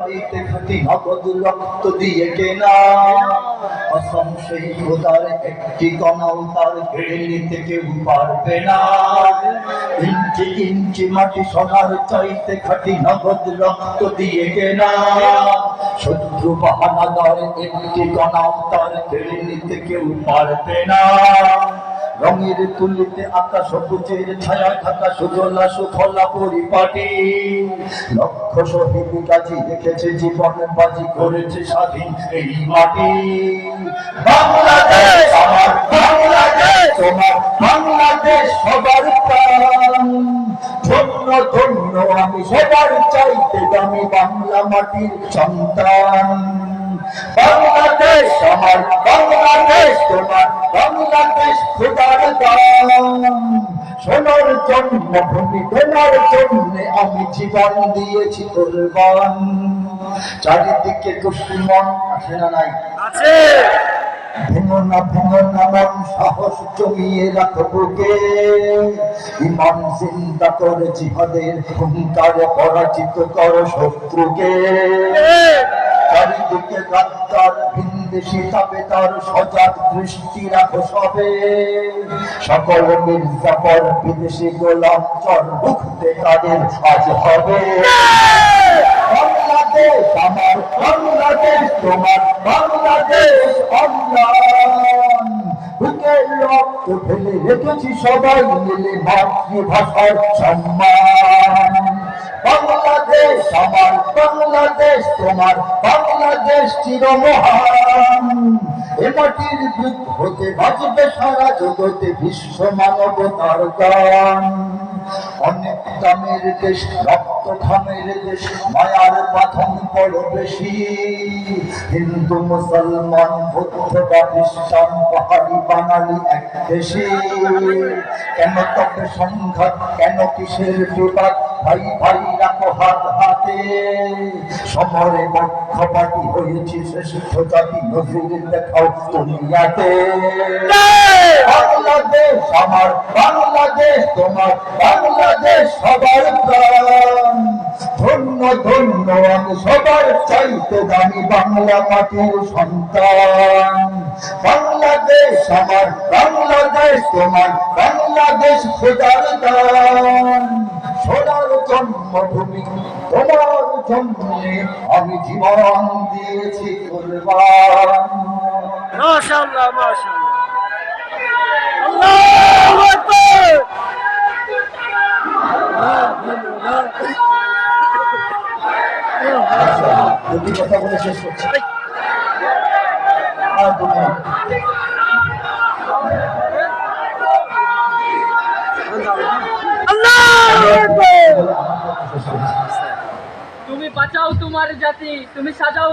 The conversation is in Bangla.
নগদ রক্ত দিয়ে একটি কণাও তার ইঞ্চি ইঞ্চি মাটি সোনার চাইতে খাটি নগদ রক্ত দিয়ে শত্রু একটি কেউ পারবে না রঙের তুলিতে আকাশ সবুজের ছায়া থাকা সুজলা সুফলা পরিপাটি। লক্ষ শহীদ গাজী রেখেছে জীবন, বাজি করেছে স্বাধীন এই মাটি। বাংলাদেশ আমার, বাংলাদেশ তোমার, বাংলাদেশ সবার প্রাণ। ধন্য ধন্য, আমি সবার চাইতে বাংলা মাটির সন্তান। বাংলাদেশ আমার, বাংলাদেশ তোমার, বাংলাদেশ দান সোনার জন্মভূমি তোমার জন্য আমি জীবন দিয়েছি কোরবান চারিদিকে দুশ্মন আসে না নাই। আছে। ভেঙো না ভেঙো না মন সাহস জমিয়ে রাখো বুকে। ইমান করে জিহাদের হুঙ্কারে পরাজিত করো শত্রুকে। চারিদিকে বিদেশি গোলাম চর রুখতে তাদের আজ হবে। বাংলাদেশ, আমার বাংলাদেশ, তোমার বাংলাদেশ সবাই মিলে মাতৃভাষার সম্মান। বাংলাদেশ আমার বাংলাদেশ, তোমার বাংলাদেশ চিরমহান। এ মাটির বুক হতে বাজবে সারা জগতে বিশ্ব মানবতার গান অনেক দামের দেশ রক্ত খামের দেশ, মায়ার বাঁধন বড় বেশি। হিন্দু, মুসলমান, বৌদ্ধ বা খ্রিস্টান, পাহাড়ি, বাঙালি এক দেশে। কেন তবে সংঘাত কেন কিসের বিবাদ ভাই ভাই হাত সমরে হয়েছি জাতি নজরুল দেখাও দুনিয়াতে। বাংলাদেশ আমার, বাংলাদেশ তোমার, বাংলাদেশ সবার প্রাণ। ধন্য ধন্য, আমি সবার চাইতে দামি বাংলা মাটির সন্তান। বাংলাদেশ আমার, বাংলাদেশ তোমার, বাংলাদেশ খোদার দান। জন্মভূমি তোমার জন্মে আমি জীবন দিয়েছি কোরবান। মাশাআল্লাহ মাশাআল্লাহ। আল্লাহু আকবার! দুটি কথা বলে শেষ করছি। আর দুটো আল্লাহু আকবার বলে আমার কথা শেষ করছি তুমি বাঁচাও তোমার জাতি তুমি সাজাও